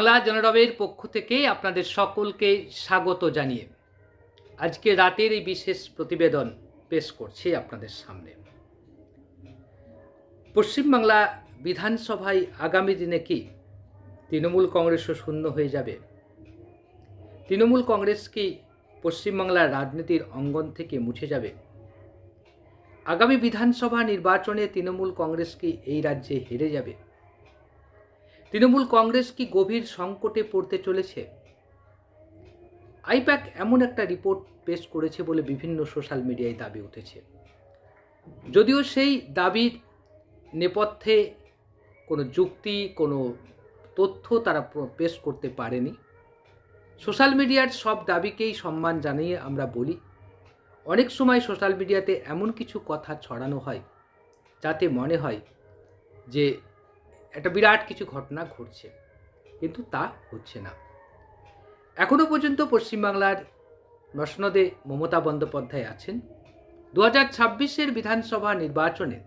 বাংলা জনরবের পক্ষ থেকে আপনাদের সকলকে স্বাগত জানিয়ে আজকে রাতের এই বিশেষ প্রতিবেদন পেশ করছি আপনাদের সামনে। পশ্চিমবাংলা বিধানসভায় আগামী দিনে কি তৃণমূল কংগ্রেসও শূন্য হয়ে যাবে? তৃণমূল কংগ্রেস কি পশ্চিমবাংলার রাজনীতির অঙ্গন থেকে মুছে যাবে? আগামী বিধানসভা নির্বাচনে তৃণমূল কংগ্রেস কি এই রাজ্যে হেরে যাবে? তৃণমূল কংগ্রেস কি গভীর সংকটে পড়তে চলেছে? আইপ্যাক এমন একটা রিপোর্ট পেশ করেছে বলে বিভিন্ন সোশ্যাল মিডিয়ায় দাবি উঠেছে। যদিও সেই দাবির নেপথ্যে কোনো যুক্তি, কোনো তথ্য তারা পেশ করতে পারেনি। সোশ্যাল মিডিয়ার সব দাবিকেই সম্মান জানিয়ে আমরা বলি, অনেক সময় সোশ্যাল মিডিয়াতে এমন কিছু কথা ছড়ানো হয়, যাতে মনে হয় যে একটা বিরাট কিছু ঘটনা ঘটছে, কিন্তু তা হচ্ছে না। এখনও পর্যন্ত পশ্চিমবাংলার মসনদে মমতা বন্দ্যোপাধ্যায় আছেন। দু হাজার ছাব্বিশের বিধানসভা নির্বাচনে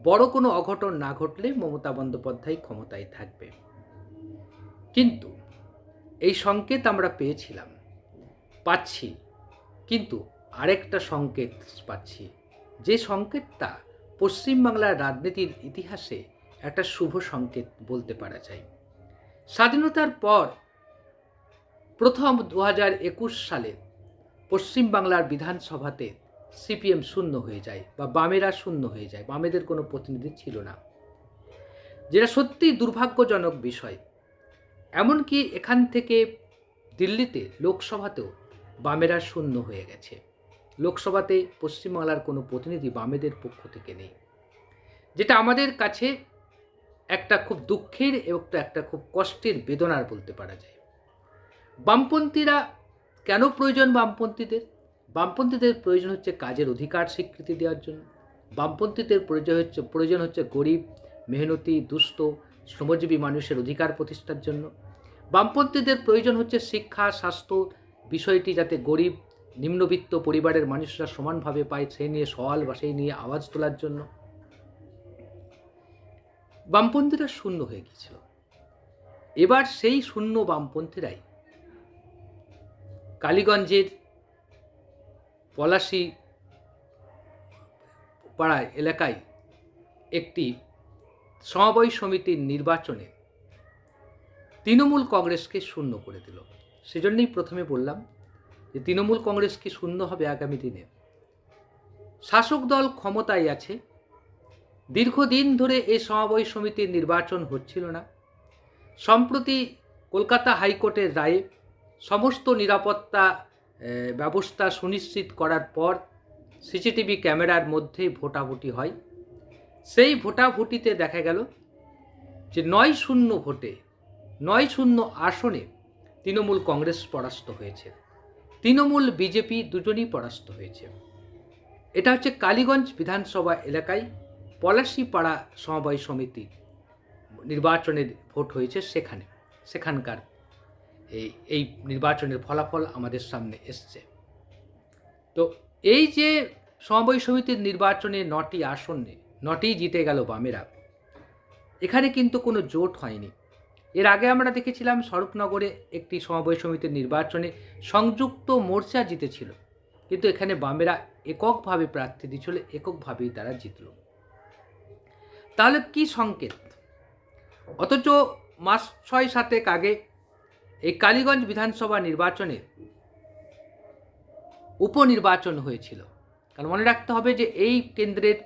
বড় কোনো অঘটন না ঘটলে মমতা বন্দ্যোপাধ্যায় ক্ষমতায় থাকবে। কিন্তু এই সংকেত আমরা পেয়েছিলাম, পাচ্ছি। কিন্তু আরেকটা সংকেত পাচ্ছি, যে সংকেতটা পশ্চিমবাংলার রাজনীতির ইতিহাসে একটা শুভ সংকেত বলতে পারা যায়। স্বাধীনতার পর প্রথম দু হাজার একুশ সালে পশ্চিমবাংলার বিধানসভাতে সিপিএম শূন্য হয়ে যায় বা বামেরা শূন্য হয়ে যায়। বামেদের কোনো প্রতিনিধি ছিল না। যেটা সত্যিই দুর্ভাগ্যজনক বিষয়, এমনকি এখান থেকে দিল্লিতে লোকসভাতেও বামেরা শূন্য হয়ে গেছে। লোকসভাতে পশ্চিমবাংলার কোনো প্রতিনিধি বামেদের পক্ষ থেকে নেই। যেটা আমাদের কাছে একটা খুব দুঃখের এবং একটা খুব কষ্টের বেদনার বলতে পারা যায়। বামপন্থীরা কেন প্রয়োজন বামপন্থীদের? বামপন্থীদের প্রয়োজন হচ্ছে কাজের অধিকার স্বীকৃতি দেওয়ার জন্য। বামপন্থীদের প্রয়োজন হচ্ছে প্রয়োজন হচ্ছে গরিব, মেহনতি, দুস্থ, শ্রমজীবী মানুষের অধিকার প্রতিষ্ঠার জন্য। বামপন্থীদের প্রয়োজন হচ্ছে শিক্ষা, স্বাস্থ্য, বিষয়টি যাতে গরিব, নিম্নবিত্ত পরিবারের মানুষরা সমানভাবে পায়, সেই নিয়ে সওয়াল বা সেই নিয়ে আওয়াজ তোলার জন্য। বামপন্থীরা শূন্য হয়ে গিয়েছিল। এবার সেই শূন্য বামপন্থীরাই কালীগঞ্জের পলাশি পাড়ায় এলাকায় একটি সমবায় সমিতির নির্বাচনে তৃণমূল কংগ্রেসকে শূন্য করে দিল। সেজন্যই প্রথমে বললাম যে তৃণমূল কংগ্রেস কি শূন্য হবে আগামী দিনে? শাসক দল ক্ষমতায় আছে দীর্ঘদিন ধরে এই সমবায় সমিতির নির্বাচন হচ্ছিল না। সম্প্রতি কলকাতা হাইকোর্টের রায়ে সমস্ত নিরাপত্তা ব্যবস্থা সুনিশ্চিত করার পর সিসিটিভি ক্যামেরার মধ্যে ভোটাভুটি হয়। সেই ভোটাভুটিতে দেখা গেল যে নয় শূন্য ভোটে, নয় শূন্য আসনে তৃণমূল কংগ্রেস পরাস্ত হয়েছে। তৃণমূল বিজেপি দুজনই পরাস্ত হয়েছে। এটা হচ্ছে কালীগঞ্জ বিধানসভা এলাকায় পলাশিপাড়া সমবায় সমিতি নির্বাচনের ভোট হয়েছে সেখানে, সেখানকার এই এই নির্বাচনের ফলাফল আমাদের সামনে এসছে। তো এই যে সমবায় সমিতির নির্বাচনে নটি আসনে, নটি জিতে গেল বামেরা, এখানে কিন্তু কোনো জোট হয়নি। এর আগে আমরা দেখেছিলাম স্বরূপনগরে একটি সমবায় সমিতির নির্বাচনে সংযুক্ত মোর্চা জিতেছিল, কিন্তু এখানে বামেরা এককভাবে প্রার্থী দিয়েছিল এককভাবেই তারা জিতল। তাহলে কি সংকেত? অথচ মাস ছয় সাতেক আগে এই কালীগঞ্জ বিধানসভা নির্বাচনে উপনির্বাচন হয়েছিল। কারণ মনে রাখতে হবে যে এই কেন্দ্রের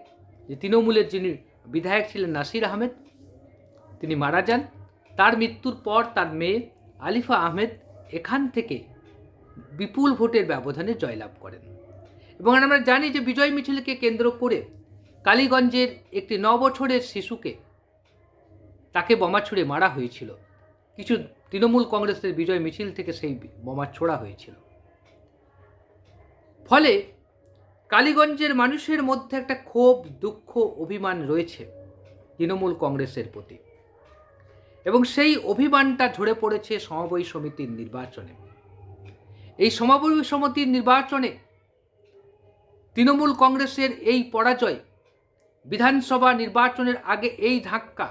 যে তৃণমূলের যিনি বিধায়ক ছিলেন নাসির আহমেদ, তিনি মারা যান। তার মৃত্যুর পর তার মেয়ে আলিফা আহমেদ এখান থেকে বিপুল ভোটের ব্যবধানে জয়লাভ করেন। এবং আমরা জানি যে বিজয় মিছিলকে কেন্দ্র করে কালীগঞ্জের একটি ন বছরের শিশুকে তাকে বোমা ছুড়ে মারা হয়েছিল। কিছু তৃণমূল কংগ্রেসের বিজয় মিছিল থেকে সেই বোমা ছোড়া হয়েছিল। ফলে কালীগঞ্জের মানুষের মধ্যে একটা ক্ষোভ, দুঃখ, অভিমান রয়েছে তৃণমূল কংগ্রেসের প্রতি। এবং সেই অভিমানটা ঝরে পড়েছে সমবায় সমিতির নির্বাচনে। এই সমবায় সমিতির নির্বাচনে তৃণমূল কংগ্রেসের এই পরাজয় বিধানসভা নির্বাচনের আগে এই ধাক্কা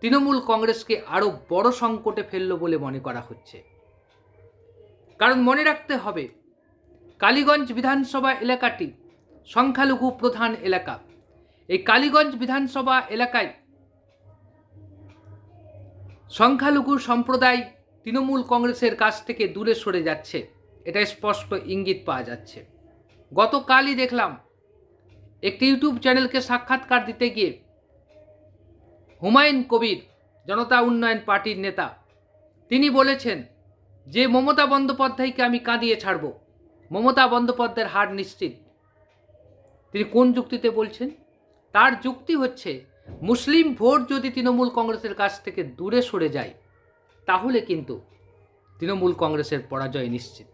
তৃণমূল কংগ্রেসকে আরও বড় সংকটে ফেলল বলে মনে করা হচ্ছে। কারণ মনে রাখতে হবে, কালীগঞ্জ বিধানসভা এলাকাটি সংখ্যালঘু প্রধান এলাকা। এই কালীগঞ্জ বিধানসভা এলাকায় সংখ্যালঘু সম্প্রদায় তৃণমূল কংগ্রেসের কাছ থেকে দূরে সরে যাচ্ছে। এটা স্পষ্ট ইঙ্গিত পাওয়া যাচ্ছে। গতকালই দেখলাম একটি ইউটিউব চ্যানেলকে সাক্ষাৎকার দিতে গিয়ে হুমায়ুন কবির, জনতা উন্নয়ন পার্টির নেতা, তিনি বলেছেন যে মমতা বন্দ্যোপাধ্যায়কে আমি কাঁদিয়ে ছাড়ব। মমতা বন্দ্যোপাধ্যায়ের হার নিশ্চিত। তিনি কোন যুক্তিতে বলছেন? তার যুক্তি হচ্ছে, মুসলিম ভোট যদি তৃণমূল কংগ্রেসের কাছ থেকে দূরে সরে যায়, তাহলে কিন্তু তৃণমূল কংগ্রেসের পরাজয় নিশ্চিত।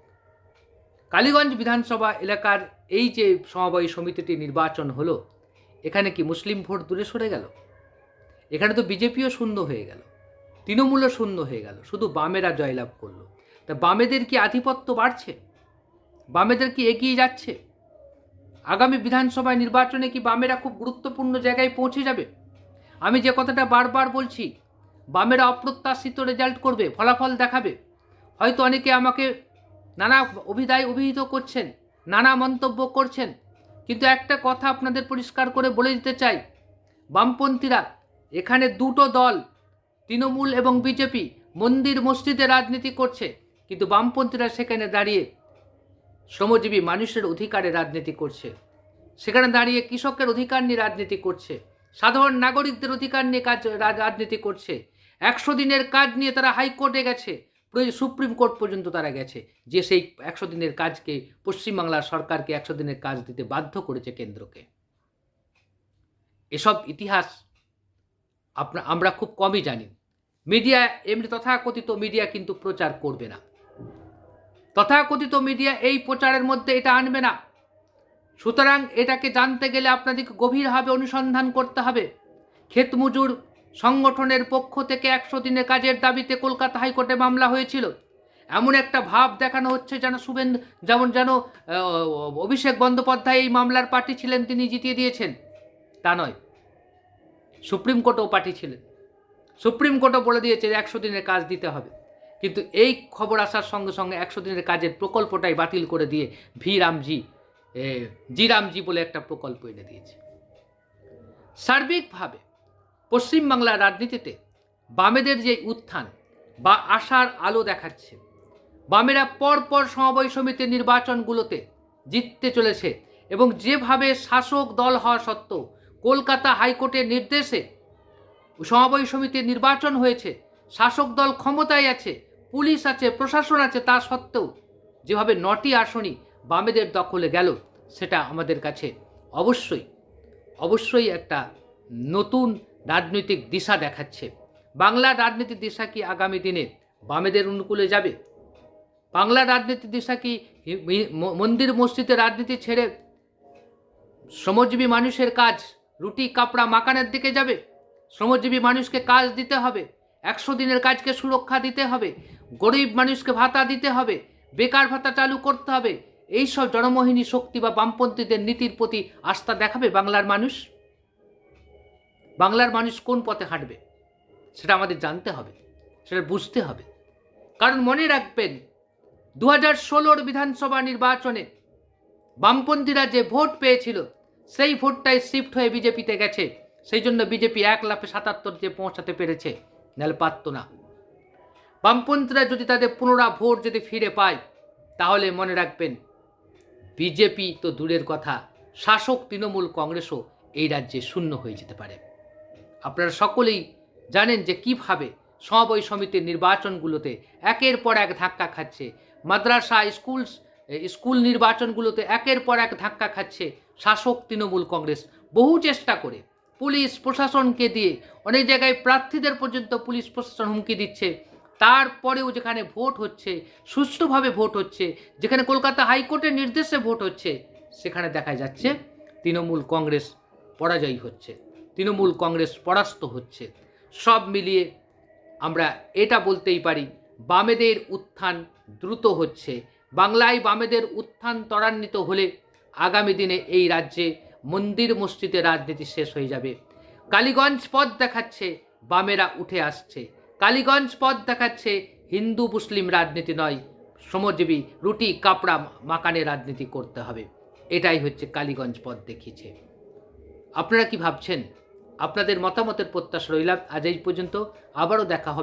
কালীগঞ্জ বিধানসভা এলাকার এই যে সমবায় সমিতিটি নির্বাচন হলো, এখানে কি মুসলিম ভোট দূরে সরে গেল? এখানে তো বিজেপিও শূন্য হয়ে গেল, তৃণমূলও শূন্য হয়ে গেল, শুধু বামেরা জয়লাভ করল। তা বামেদের কি আধিপত্য বাড়ছে? বামেদের কি এগিয়ে যাচ্ছে? আগামী বিধানসভায় নির্বাচনে কি বামেরা খুব গুরুত্বপূর্ণ জায়গায় পৌঁছে যাবে? আমি যে কথাটা বারবার বলছি, বামেরা অপ্রত্যাশিত রেজাল্ট করবে, ফলাফল দেখাবে। হয়তো অনেকে আমাকে নানা অভিদায় অভিহিত করছেন নানা মন্তব্য করছেন। কিন্তু একটা কথা আপনাদের পরিষ্কার করে বলে দিতে চাই। বামপন্থীরা, এখানে দুটো দল, তৃণমূল এবং বিজেপি, মন্দির মসজিদে রাজনীতি করছে। কিন্তু বামপন্থীরা সেখানে দাঁড়িয়ে শ্রমজীবী মানুষের অধিকারে রাজনীতি করছে। সেখানে দাঁড়িয়ে কৃষকের অধিকার নিয়ে রাজনীতি করছে। সাধারণ নাগরিকদের অধিকার নিয়ে কাজ রাজনীতি করছে। একশো দিনের কাজ নিয়ে তারা হাইকোর্টে গেছে। সুপ্রিম কোর্ট পর্যন্ত তারা গেছে, যে সেই একশো দিনের কাজকে, পশ্চিমবাংলার সরকারকে একশো দিনের কাজ দিতে বাধ্য করেছে কেন্দ্রকে। এসব ইতিহাস আপনা, আমরা খুব কমই জানি। মিডিয়া এমনি তথাকথিত মিডিয়া কিন্তু প্রচার করবে না। তথাকথিত মিডিয়া এই প্রচারের মধ্যে এটা আনবে না। সুতরাং এটাকে জানতে গেলে আপনাদেরকে গভীরভাবে অনুসন্ধান করতে হবে। ক্ষেতমজুর সংগঠনের পক্ষ থেকে একশো দিনের কাজের দাবিতে কলকাতা হাইকোর্টে মামলা হয়েছিল। এমন একটা ভাব দেখানো হচ্ছে যেন শুভেন্দু যেমন যেন অভিষেক বন্দ্যোপাধ্যায় এই মামলার পার্টি ছিলেন তিনি জিতিয়ে দিয়েছেন। তা নয়। সুপ্রিম কোর্টেও পার্টি ছিলেন। সুপ্রিম কোর্টও বলে দিয়েছে যে একশো দিনের কাজ দিতে হবে। কিন্তু এই খবর আসার সঙ্গে সঙ্গে একশো দিনের কাজের প্রকল্পটাই বাতিল করে দিয়ে ভি রামজি এ, জি রামজি বলে একটা প্রকল্প এনে দিয়েছে। সার্বিকভাবে পশ্চিমবাংলার রাজনীতিতে বামেদের যে উত্থান বা আশার আলো দেখাচ্ছে, বামেরা পরপর সমবায় সমিতির নির্বাচনগুলোতে জিততে চলেছে এবং যেভাবে শাসক দল হওয়া সত্ত্বেও কলকাতা হাইকোর্টের নির্দেশে সমবায় সমিতির নির্বাচন হয়েছে, শাসক দল ক্ষমতায় আছে, পুলিশ আছে, প্রশাসন আছে, তা সত্ত্বেও যেভাবে নটি আসনই বামেদের দখলে গেল, সেটা আমাদের কাছে অবশ্যই অবশ্যই একটা নতুন রাজনৈতিক দিশা দেখাচ্ছে। বাংলার রাজনীতির দিশা কি আগামী দিনে বামেদের অনুকূলে যাবে? বাংলার রাজনীতির দিশা কি মন্দির মসজিদে রাজনীতি ছেড়ে শ্রমজীবী মানুষের কাজ রুটি, কাপড়া, মাকানের দিকে যাবে? শ্রমজীবী মানুষকে কাজ দিতে হবে, একশো দিনের কাজকে সুরক্ষা দিতে হবে, গরিব মানুষকে ভাতা দিতে হবে, বেকার ভাতা চালু করতে হবে, এইসব জনমোহিনী শক্তি বা বামপন্থীদের নীতির প্রতি আস্থা দেখাবে বাংলার মানুষ? বাংলার মানুষ কোন পথে হাঁটবে? সেটা আমাদের জানতে হবে, সেটা বুঝতে হবে। কারণ মনে রাখবেন দু হাজার ষোলোর বিধানসভা নির্বাচনে বামপন্থীরা যে ভোট পেয়েছিল, সেই ভোটটাই শিফট হয়ে বিজেপিতে গেছে। সেই জন্য বিজেপি এক লাফে সাতাত্তর যে পৌঁছাতে পেরেছে, নাহলে পারত না। বামপন্থীরা যদি তাদের পুনরা ভোট যদি ফিরে পায়, তাহলে মনে রাখবেন, বিজেপি তো দূরের কথা, শাসক তৃণমূল কংগ্রেসও এই রাজ্যে শূন্য হয়ে যেতে পারে। আপনারা সকলেই জানেন যে কীভাবে সমবায় সমিতির নির্বাচনগুলোতে একের পর এক ধাক্কা খাচ্ছে। মাদ্রাসা স্কুল স্কুল নির্বাচনগুলোতে একের পর এক ধাক্কা খাচ্ছে শাসক তৃণমূল কংগ্রেস। বহু চেষ্টা করে পুলিশ প্রশাসনকে দিয়ে অনেক জায়গায় প্রার্থীদের পর্যন্ত পুলিশ প্রশাসন হুমকি দিচ্ছে। তারপরেও যেখানে ভোট হচ্ছে, সুষ্ঠুভাবে ভোট হচ্ছে, যেখানে কলকাতা হাইকোর্টের নির্দেশে ভোট হচ্ছে, সেখানে দেখা যাচ্ছে তৃণমূল কংগ্রেস পরাজয়ী হচ্ছে। তৃণমূল কংগ্রেস পরাস্ত হচ্ছে। সব মিলিয়ে আমরা এটা বলতেই পারি, বামেদের উত্থান দ্রুত হচ্ছে। বাংলায় বামেদের উত্থান ত্বরান্বিত হলে আগামী দিনে এই রাজ্যে মন্দির মসজিদে রাজনীতি শেষ হয়ে যাবে। কালীগঞ্জ পথ দেখাচ্ছে বামেরা উঠে আসছে। কালীগঞ্জ পথ দেখাচ্ছে হিন্দু মুসলিম রাজনীতি নয়, শ্রমজীবী রুটি, কাপড়া, মাকানে রাজনীতি করতে হবে। এটাই হচ্ছে কালীগঞ্জ পথ দেখিয়েছে। আপনারা কি ভাবছেন? আপনাদের মতামতের প্রত্যাশা রইলাম। আজ এই পর্যন্ত আবারও দেখা হবে